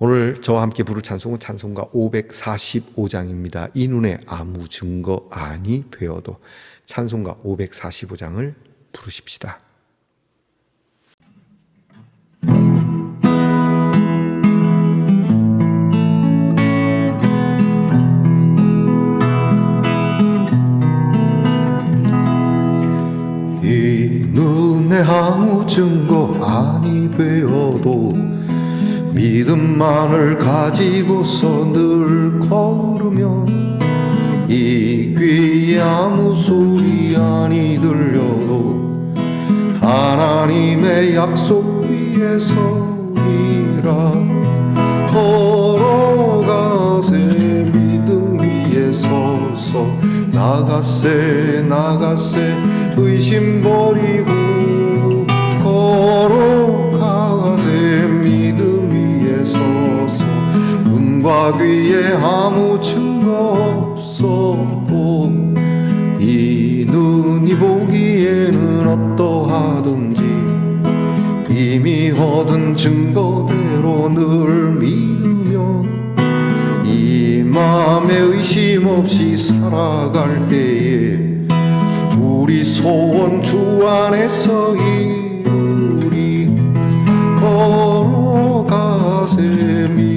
오늘 저와 함께 부를 찬송은 찬송가 545장입니다. 이 눈에 아무 증거 아니 되어도 찬송가 545장을 부르십시다. 이 눈에 아무 증거 아니 되어도 믿음만을 가지고서 늘 걸으며 이 귀에 아무 소리 아니 들려도 하나님의 약속 위에 서리라 걸어가세 믿음 위에 서서 나가세 나가세 의심 버리고 눈과 귀에 아무 증거 없어도 이 눈이 보기에는 어떠하든지 이미 얻은 증거대로 늘 믿으며 이 맘에 의심 없이 살아갈 때에 우리 소원 주 안에서 이루리 걸어가세 위에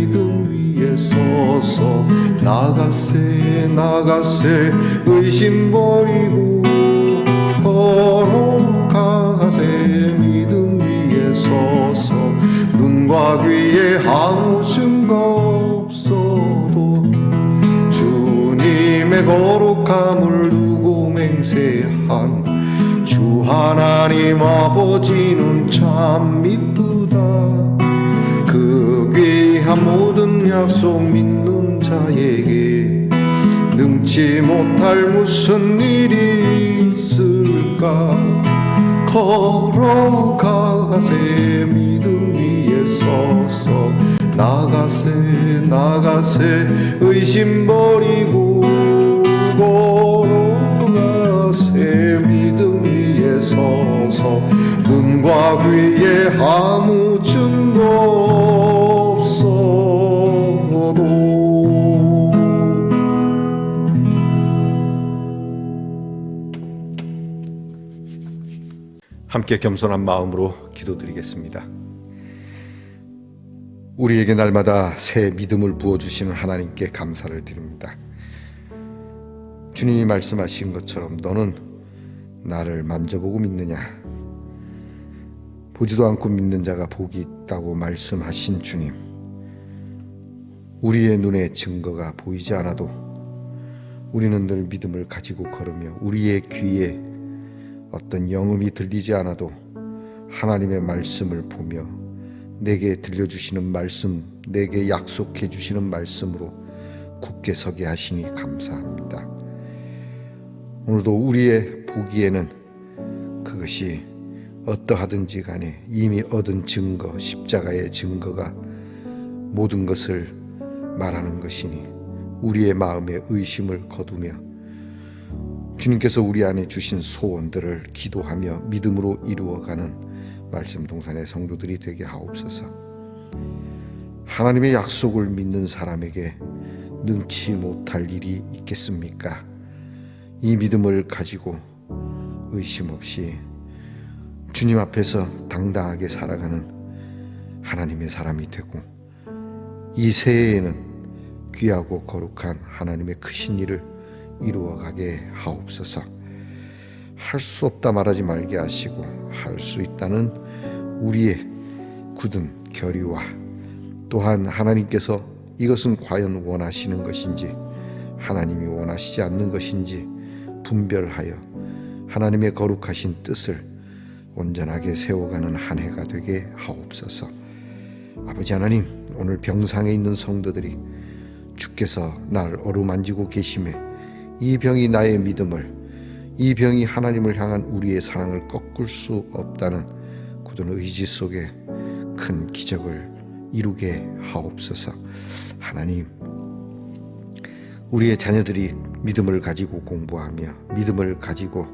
서서 나가세 나가세 의심 버리고 걸어가세 믿음 위에 서서 눈과 귀에 아무 증거 없어도 주님의 거룩함을 두고 맹세한 주 하나님 아버지는 참 미쁘다. 그 귀한 모든 약속 믿는 자에게 능치 못할 무슨 일이 있을까? 걸어가세 믿음 위에 서서 나가세 나가세 의심 버리고 걸어가세 믿음 위에 서서 눈과 귀에 아무 증거 함께 겸손한 마음으로 기도드리겠습니다. 우리에게 날마다 새 믿음을 부어주시는 하나님께 감사를 드립니다. 주님이 말씀하신 것처럼 너는 나를 만져보고 믿느냐? 보지도 않고 믿는 자가 복이 있다고 말씀하신 주님. 우리의 눈에 증거가 보이지 않아도 우리는 늘 믿음을 가지고 걸으며 우리의 귀에 어떤 영음이 들리지 않아도 하나님의 말씀을 보며 내게 들려주시는 말씀, 내게 약속해 주시는 말씀으로 굳게 서게 하시니 감사합니다. 오늘도 우리의 보기에는 그것이 어떠하든지 간에 이미 얻은 증거, 십자가의 증거가 모든 것을 말하는 것이니 우리의 마음에 의심을 거두며 주님께서 우리 안에 주신 소원들을 기도하며 믿음으로 이루어가는 말씀 동산의 성도들이 되게 하옵소서. 하나님의 약속을 믿는 사람에게 능치 못할 일이 있겠습니까? 이 믿음을 가지고 의심 없이 주님 앞에서 당당하게 살아가는 하나님의 사람이 되고 이 새해에는 귀하고 거룩한 하나님의 크신 일을 이루어가게 하옵소서. 할 수 없다 말하지 말게 하시고 할 수 있다는 우리의 굳은 결의와 또한 하나님께서 이것은 과연 원하시는 것인지 하나님이 원하시지 않는 것인지 분별하여 하나님의 거룩하신 뜻을 온전하게 세워가는 한 해가 되게 하옵소서. 아버지 하나님, 오늘 병상에 있는 성도들이 주께서 날 어루만지고 계심에 이 병이 나의 믿음을 이 병이 하나님을 향한 우리의 사랑을 꺾을 수 없다는 굳은 의지 속에 큰 기적을 이루게 하옵소서. 하나님, 우리의 자녀들이 믿음을 가지고 공부하며 믿음을 가지고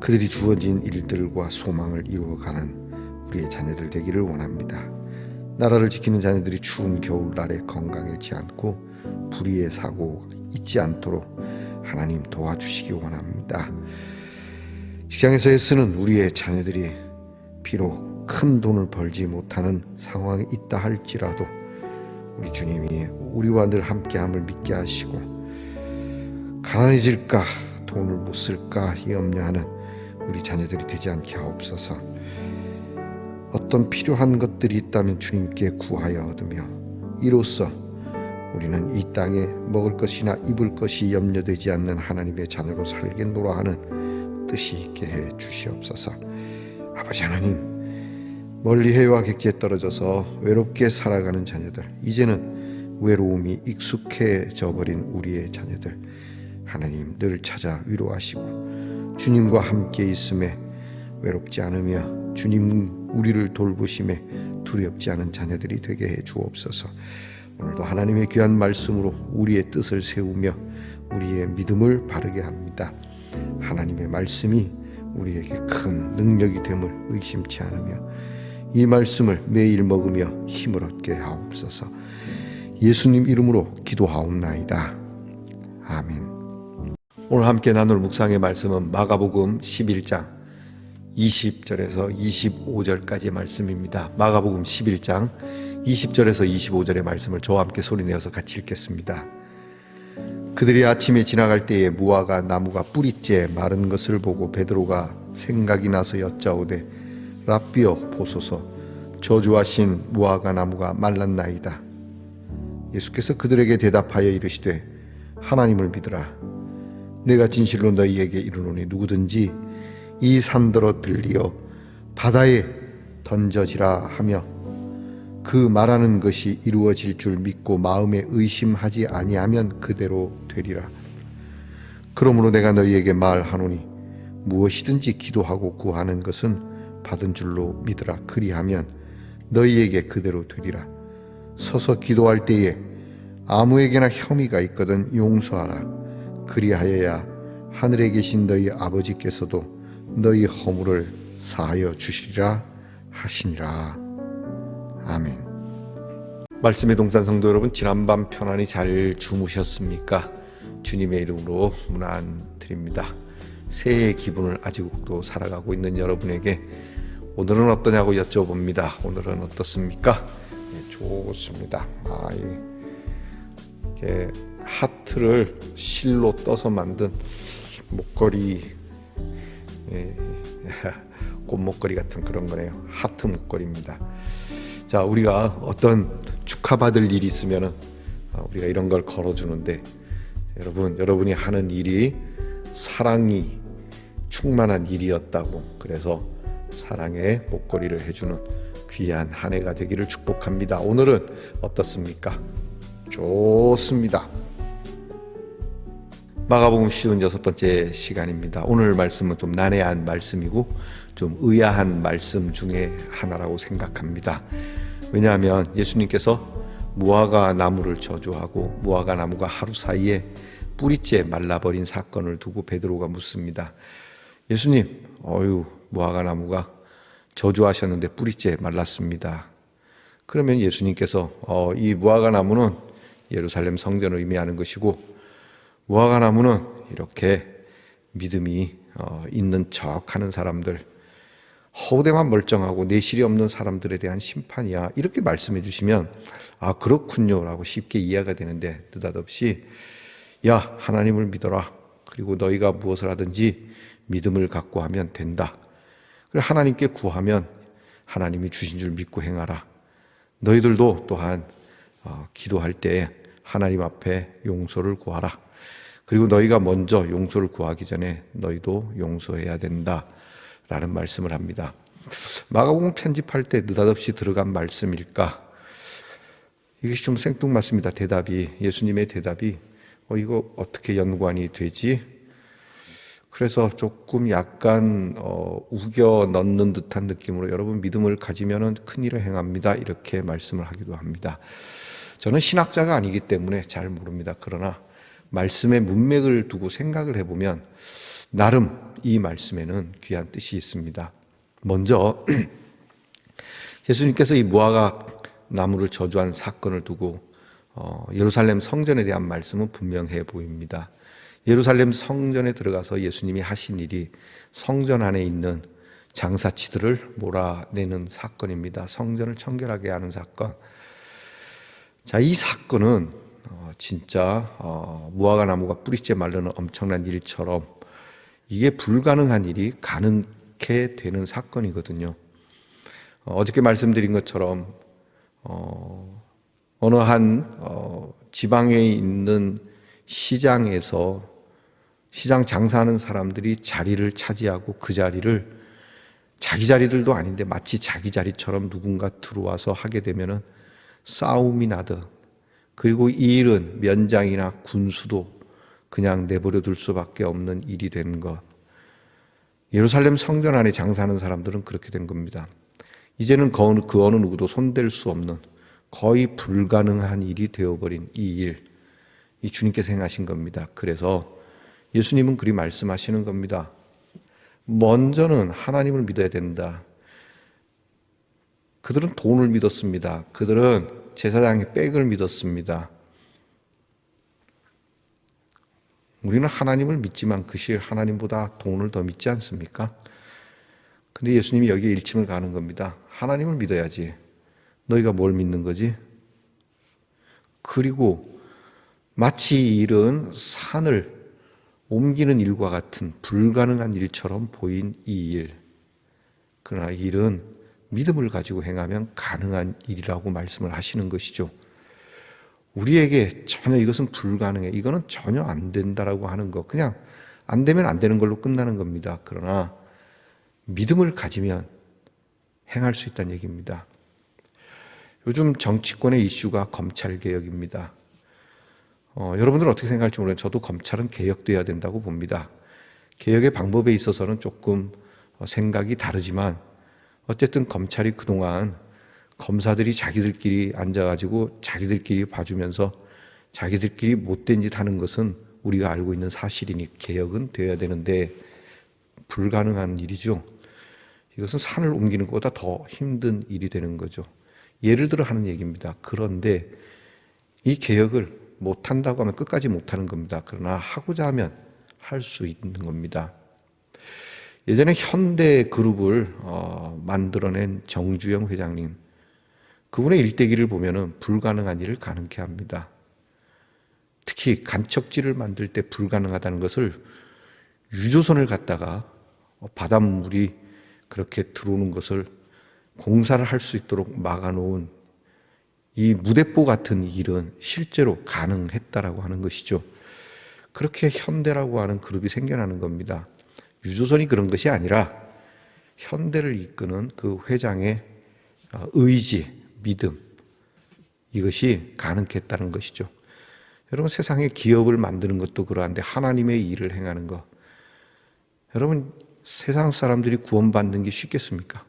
그들이 주어진 일들과 소망을 이루어가는 우리의 자녀들 되기를 원합니다. 나라를 지키는 자녀들이 추운 겨울날에 건강 잃지 않고 불의의 사고 잊지 않도록 하나님 도와주시기 원합니다. 직장에서 애쓰는 우리의 자녀들이 비록 큰 돈을 벌지 못하는 상황에 있다 할지라도 우리 주님이 우리와 늘 함께함을 믿게 하시고 가난해질까 돈을 못 쓸까 염려하는 우리 자녀들이 되지 않게 하옵소서. 어떤 필요한 것들이 있다면 주님께 구하여 얻으며 이로써 우리는 이 땅에 먹을 것이나 입을 것이 염려되지 않는 하나님의 자녀로 살겠노라 하는 뜻이 있게 해 주시옵소서. 아버지 하나님 멀리 해와 객지에 떨어져서 외롭게 살아가는 자녀들 이제는 외로움이 익숙해져 버린 우리의 자녀들 하나님 늘 찾아 위로하시고 주님과 함께 있음에 외롭지 않으며 주님 우리를 돌보심에 두렵지 않은 자녀들이 되게 해 주옵소서. 오늘도 하나님의 귀한 말씀으로 우리의 뜻을 세우며 우리의 믿음을 바르게 합니다. 하나님의 말씀이 우리에게 큰 능력이 됨을 의심치 않으며 이 말씀을 매일 먹으며 힘을 얻게 하옵소서. 예수님 이름으로 기도하옵나이다. 아멘. 오늘 함께 나눌 묵상의 말씀은 마가복음 11장 20절에서 25절까지의 말씀입니다. 마가복음 11장 20절에서 25절의 말씀을 저와 함께 소리내어서 같이 읽겠습니다. 그들이 아침에 지나갈 때에 무화과 나무가 뿌리째 마른 것을 보고 베드로가 생각이 나서 여짜오되 라비어 보소서 저주하신 무화과 나무가 말랐나이다. 예수께서 그들에게 대답하여 이르시되 하나님을 믿으라. 내가 진실로 너희에게 이르노니 누구든지 이 산더러 들리어 바다에 던져지라 하며 그 말하는 것이 이루어질 줄 믿고 마음에 의심하지 아니하면 그대로 되리라. 그러므로 내가 너희에게 말하노니 무엇이든지 기도하고 구하는 것은 받은 줄로 믿으라. 그리하면 너희에게 그대로 되리라. 서서 기도할 때에 아무에게나 혐의가 있거든 용서하라. 그리하여야 하늘에 계신 너희 아버지께서도 너희 허물을 사하여 주시리라 하시니라. 아멘. 말씀의 동산 성도 여러분, 지난밤 편안히 잘 주무셨습니까? 주님의 이름으로 문안 드립니다. 새해의 기분을 아직도 살아가고 있는 여러분에게 오늘은 어떠냐고 여쭤봅니다. 오늘은 어떻습니까? 네, 좋습니다. 아, 이게 하트를 실로 떠서 만든 목걸이 예, 꽃목걸이 같은 그런 거네요. 하트 목걸이입니다. 자, 우리가 어떤 축하받을 일이 있으면은 어, 우리가 이런 걸 걸어주는데 여러분, 여러분이 하는 일이 사랑이 충만한 일이었다고 그래서 사랑의 목걸이를 해주는 귀한 한 해가 되기를 축복합니다. 오늘은 어떻습니까? 좋습니다. 마가복음 쉬운 여섯 번째 시간입니다. 오늘 말씀은 좀 난해한 말씀이고 좀 의아한 말씀 중에 하나라고 생각합니다. 왜냐하면 예수님께서 무화과 나무를 저주하고 무화과 나무가 하루 사이에 뿌리째 말라버린 사건을 두고 베드로가 묻습니다. 예수님, 어유 무화과 나무가 저주하셨는데 뿌리째 말랐습니다. 그러면 예수님께서 어, 이 무화과 나무는 예루살렘 성전을 의미하는 것이고 무화과 나무는 이렇게 믿음이 어, 있는 척하는 사람들, 허우대만 멀쩡하고 내실이 없는 사람들에 대한 심판이야. 이렇게 말씀해 주시면 아 그렇군요 라고 쉽게 이해가 되는데 느닷없이 야 하나님을 믿어라. 그리고 너희가 무엇을 하든지 믿음을 갖고 하면 된다. 그리고 하나님께 구하면 하나님이 주신 줄 믿고 행하라. 너희들도 또한 어, 기도할 때 하나님 앞에 용서를 구하라. 그리고 너희가 먼저 용서를 구하기 전에 너희도 용서해야 된다. 라는 말씀을 합니다. 마가복음 편집할 때 느닷없이 들어간 말씀일까? 이것이 좀 생뚱맞습니다. 대답이 예수님의 대답이 어 이거 어떻게 연관이 되지? 그래서 조금 약간 어, 우겨 넣는 듯한 느낌으로 여러분 믿음을 가지면은 큰 일을 행합니다. 이렇게 말씀을 하기도 합니다. 저는 신학자가 아니기 때문에 잘 모릅니다. 그러나 말씀의 문맥을 두고 생각을 해보면 나름 이 말씀에는 귀한 뜻이 있습니다. 먼저 예수님께서 이 무화과 나무를 저주한 사건을 두고 어, 예루살렘 성전에 대한 말씀은 분명해 보입니다. 예루살렘 성전에 들어가서 예수님이 하신 일이 성전 안에 있는 장사치들을 몰아내는 사건입니다. 성전을 청결하게 하는 사건. 자, 이 사건은 어, 진짜 어, 무화과 나무가 뿌리째 말르는 엄청난 일처럼 이게 불가능한 일이 가능케 되는 사건이거든요. 어, 어저께 말씀드린 것처럼 어, 어느 한 어, 지방에 있는 시장에서 시장 장사하는 사람들이 자리를 차지하고 그 자리를 자기 자리들도 아닌데 마치 자기 자리처럼 누군가 들어와서 하게 되면은 싸움이 나듯 그리고 이 일은 면장이나 군수도 그냥 내버려 둘 수밖에 없는 일이 된 것. 예루살렘 성전 안에 장사하는 사람들은 그렇게 된 겁니다. 이제는 그 어느, 그 어느 누구도 손댈 수 없는 거의 불가능한 일이 되어버린 이 일, 이 주님께서 행하신 겁니다. 그래서 예수님은 그리 말씀하시는 겁니다. 먼저는 하나님을 믿어야 된다. 그들은 돈을 믿었습니다. 그들은 제사장의 백을 믿었습니다. 우리는 하나님을 믿지만 그 시일 하나님보다 돈을 더 믿지 않습니까? 근데 예수님이 여기에 일침을 가는 겁니다. 하나님을 믿어야지. 너희가 뭘 믿는 거지? 그리고 마치 이 일은 산을 옮기는 일과 같은 불가능한 일처럼 보인 이 일. 그러나 이 일은 믿음을 가지고 행하면 가능한 일이라고 말씀을 하시는 것이죠. 우리에게 전혀 이것은 불가능해. 이거는 전혀 안 된다라고 하는 것. 그냥 안 되면 안 되는 걸로 끝나는 겁니다. 그러나 믿음을 가지면 행할 수 있다는 얘기입니다. 요즘 정치권의 이슈가 검찰 개혁입니다. 어, 여러분들은 어떻게 생각할지 모르겠는데 저도 검찰은 개혁돼야 된다고 봅니다. 개혁의 방법에 있어서는 조금 어, 생각이 다르지만 어쨌든 검찰이 그동안 검사들이 자기들끼리 앉아가지고 자기들끼리 봐주면서 자기들끼리 못된 짓 하는 것은 우리가 알고 있는 사실이니 개혁은 되어야 되는데 불가능한 일이죠. 이것은 산을 옮기는 것보다 더 힘든 일이 되는 거죠. 예를 들어 하는 얘기입니다. 그런데 이 개혁을 못한다고 하면 끝까지 못하는 겁니다. 그러나 하고자 하면 할 수 있는 겁니다. 예전에 현대 그룹을 어, 만들어낸 정주영 회장님, 그분의 일대기를 보면은 불가능한 일을 가능케 합니다. 특히 간척지를 만들 때 불가능하다는 것을 유조선을 갖다가 바닷물이 그렇게 들어오는 것을 공사를 할 수 있도록 막아놓은 이 무대뽀 같은 일은 실제로 가능했다라고 하는 것이죠. 그렇게 현대라고 하는 그룹이 생겨나는 겁니다. 유조선이 그런 것이 아니라 현대를 이끄는 그 회장의 어, 의지, 믿음, 이것이 가능했다는 것이죠. 여러분 세상에 기업을 만드는 것도 그러한데 하나님의 일을 행하는 것. 여러분 세상 사람들이 구원받는 게 쉽겠습니까?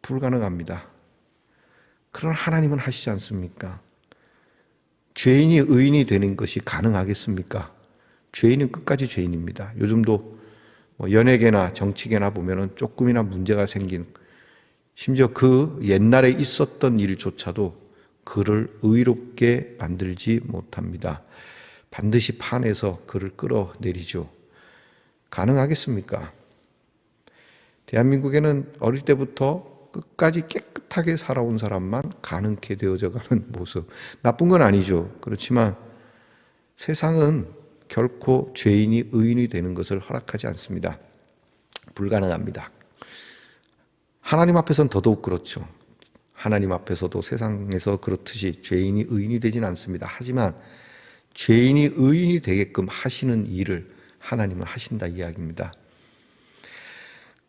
불가능합니다. 그러나 하나님은 하시지 않습니까? 죄인이 의인이 되는 것이 가능하겠습니까? 죄인은 끝까지 죄인입니다. 요즘도 뭐 연예계나 정치계나 보면은 조금이나 문제가 생긴 심지어 그 옛날에 있었던 일조차도 그를 의롭게 만들지 못합니다. 반드시 판에서 그를 끌어내리죠. 가능하겠습니까? 대한민국에는 어릴 때부터 끝까지 깨끗하게 살아온 사람만 가능케 되어져 가는 모습. 나쁜 건 아니죠. 그렇지만 세상은 결코 죄인이 의인이 되는 것을 허락하지 않습니다. 불가능합니다. 하나님 앞에서는 더더욱 그렇죠. 하나님 앞에서도 세상에서 그렇듯이 죄인이 의인이 되진 않습니다. 하지만 죄인이 의인이 되게끔 하시는 일을 하나님은 하신다 이야기입니다.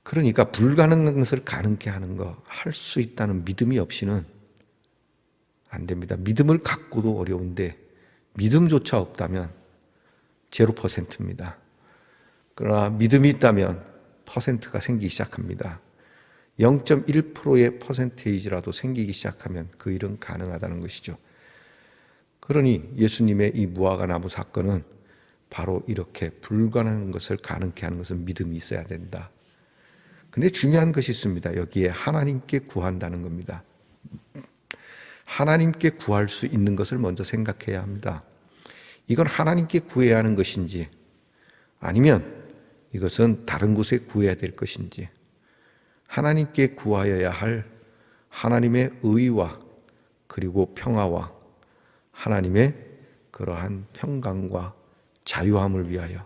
그러니까 불가능한 것을 가능케 하는 거, 할 수 있다는 믿음이 없이는 안 됩니다. 믿음을 갖고도 어려운데 믿음조차 없다면 제로 퍼센트입니다. 그러나 믿음이 있다면 퍼센트가 생기기 시작합니다. 0.1%의 퍼센테이지라도 생기기 시작하면 그 일은 가능하다는 것이죠. 그러니 예수님의 이 무화과 나무 사건은 바로 이렇게 불가능한 것을 가능케 하는 것은 믿음이 있어야 된다. 근데 중요한 것이 있습니다. 여기에 하나님께 구한다는 겁니다. 하나님께 구할 수 있는 것을 먼저 생각해야 합니다. 이건 하나님께 구해야 하는 것인지 아니면 이것은 다른 곳에 구해야 될 것인지 하나님께 구하여야 할 하나님의 의와 그리고 평화와 하나님의 그러한 평강과 자유함을 위하여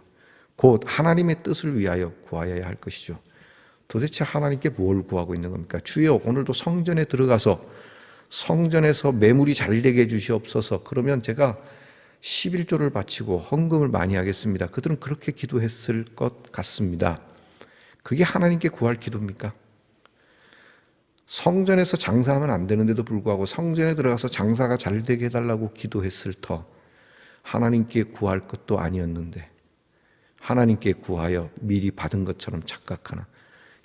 곧 하나님의 뜻을 위하여 구하여야 할 것이죠. 도대체 하나님께 뭘 구하고 있는 겁니까? 주여 오늘도 성전에 들어가서 성전에서 매물이 잘 되게 해 주시옵소서. 그러면 제가 11조를 바치고 헌금을 많이 하겠습니다. 그들은 그렇게 기도했을 것 같습니다. 그게 하나님께 구할 기도입니까? 성전에서 장사하면 안 되는데도 불구하고 성전에 들어가서 장사가 잘 되게 해달라고 기도했을 터 하나님께 구할 것도 아니었는데 하나님께 구하여 미리 받은 것처럼 착각하나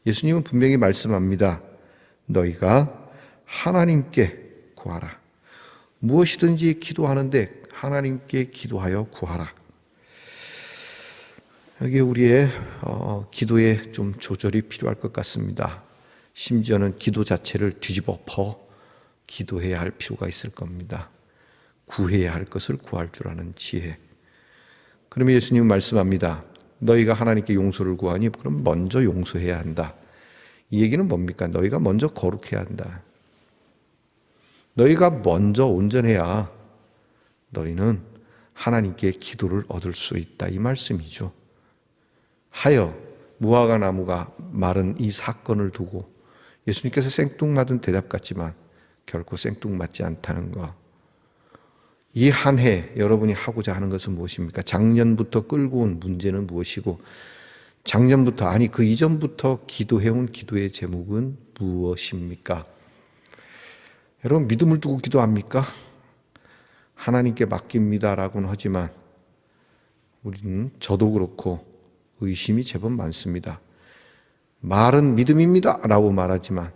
예수님은 분명히 말씀합니다. 너희가 하나님께 구하라. 무엇이든지 기도하는데 하나님께 기도하여 구하라. 여기 우리의 어, 기도에 좀 조절이 필요할 것 같습니다. 심지어는 기도 자체를 뒤집어 퍼 기도해야 할 필요가 있을 겁니다. 구해야 할 것을 구할 줄 아는 지혜. 그러면 예수님은 말씀합니다. 너희가 하나님께 용서를 구하니 그럼 먼저 용서해야 한다. 이 얘기는 뭡니까? 너희가 먼저 거룩해야 한다. 너희가 먼저 온전해야 너희는 하나님께 기도를 얻을 수 있다. 이 말씀이죠. 하여 무화과 나무가 마른 이 사건을 두고 예수님께서 생뚱맞은 대답 같지만 결코 생뚱맞지 않다는 것. 이 한 해 여러분이 하고자 하는 것은 무엇입니까? 작년부터 끌고 온 문제는 무엇이고 작년부터 아니 그 이전부터 기도해 온 기도의 제목은 무엇입니까? 여러분 믿음을 두고 기도합니까? 하나님께 맡깁니다라고는 하지만 우리는 저도 그렇고 의심이 제법 많습니다. 말은 믿음입니다. 라고 말하지만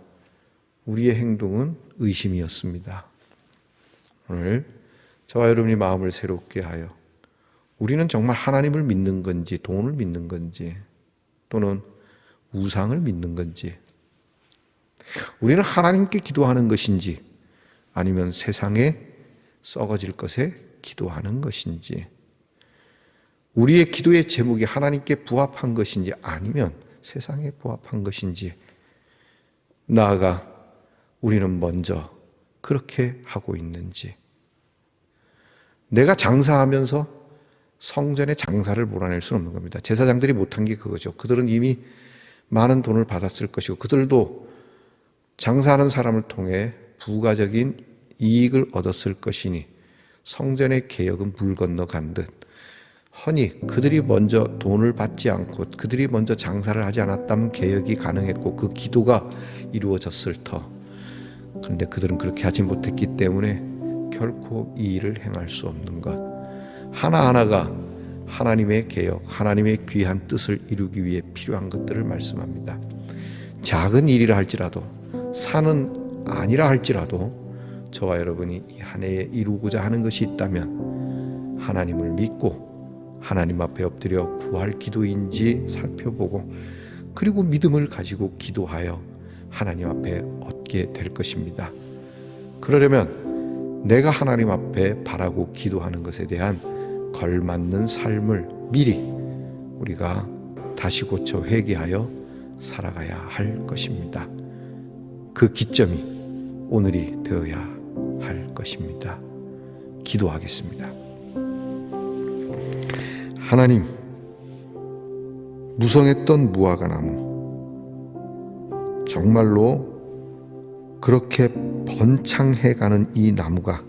우리의 행동은 의심이었습니다. 오늘 저와 여러분이 마음을 새롭게 하여 우리는 정말 하나님을 믿는 건지 돈을 믿는 건지 또는 우상을 믿는 건지 우리는 하나님께 기도하는 것인지 아니면 세상에 썩어질 것에 기도하는 것인지 우리의 기도의 제목이 하나님께 부합한 것인지 아니면 세상에 부합한 것인지 나아가 우리는 먼저 그렇게 하고 있는지 내가 장사하면서 성전의 장사를 몰아낼 수는 없는 겁니다. 제사장들이 못한 게 그거죠. 그들은 이미 많은 돈을 받았을 것이고 그들도 장사하는 사람을 통해 부가적인 이익을 얻었을 것이니 성전의 개혁은 물 건너 간 듯. 허니 그들이 먼저 돈을 받지 않고 그들이 먼저 장사를 하지 않았다면 개혁이 가능했고 그 기도가 이루어졌을 터. 그런데 그들은 그렇게 하지 못했기 때문에 결코 이 일을 행할 수 없는 것. 하나하나가 하나님의 개혁, 하나님의 귀한 뜻을 이루기 위해 필요한 것들을 말씀합니다. 작은 일이라 할지라도 산은 아니라 할지라도 저와 여러분이 이한 해에 이루고자 하는 것이 있다면 하나님을 믿고 하나님 앞에 엎드려 구할 기도인지 살펴보고 그리고 믿음을 가지고 기도하여 하나님 앞에 얻게 될 것입니다. 그러려면 내가 하나님 앞에 바라고 기도하는 것에 대한 걸맞는 삶을 미리 우리가 다시 고쳐 회개하여 살아가야 할 것입니다. 그 기점이 오늘이 되어야 할 것입니다. 기도하겠습니다. 하나님, 무성했던 무화과 나무, 정말로 그렇게 번창해가는 이 나무가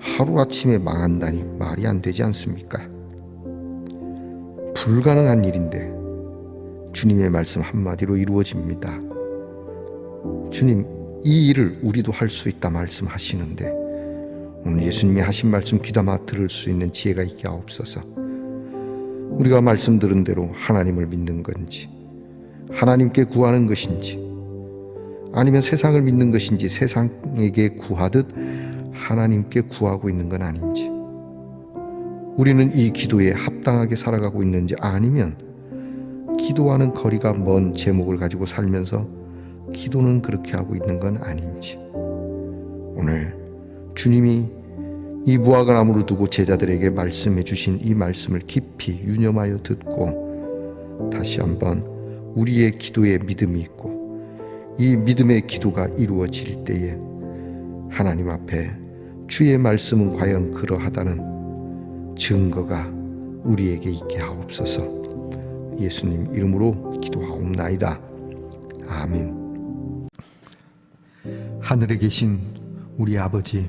하루아침에 망한다니 말이 안 되지 않습니까? 불가능한 일인데 주님의 말씀 한마디로 이루어집니다. 주님, 이 일을 우리도 할 수 있다 말씀하시는데 오늘 예수님이 하신 말씀 귀담아 들을 수 있는 지혜가 있게 하옵소서. 우리가 말씀 들은 대로 하나님을 믿는 건지 하나님께 구하는 것인지 아니면 세상을 믿는 것인지 세상에게 구하듯 하나님께 구하고 있는 건 아닌지 우리는 이 기도에 합당하게 살아가고 있는지 아니면 기도와는 거리가 먼 제목을 가지고 살면서 기도는 그렇게 하고 있는 건 아닌지. 오늘 주님이 이 무화과 나무를 두고 제자들에게 말씀해 주신 이 말씀을 깊이 유념하여 듣고 다시 한번 우리의 기도에 믿음이 있고 이 믿음의 기도가 이루어질 때에 하나님 앞에 주의 말씀은 과연 그러하다는 증거가 우리에게 있게 하옵소서. 예수님 이름으로 기도하옵나이다. 아멘. 하늘에 계신 우리 아버지,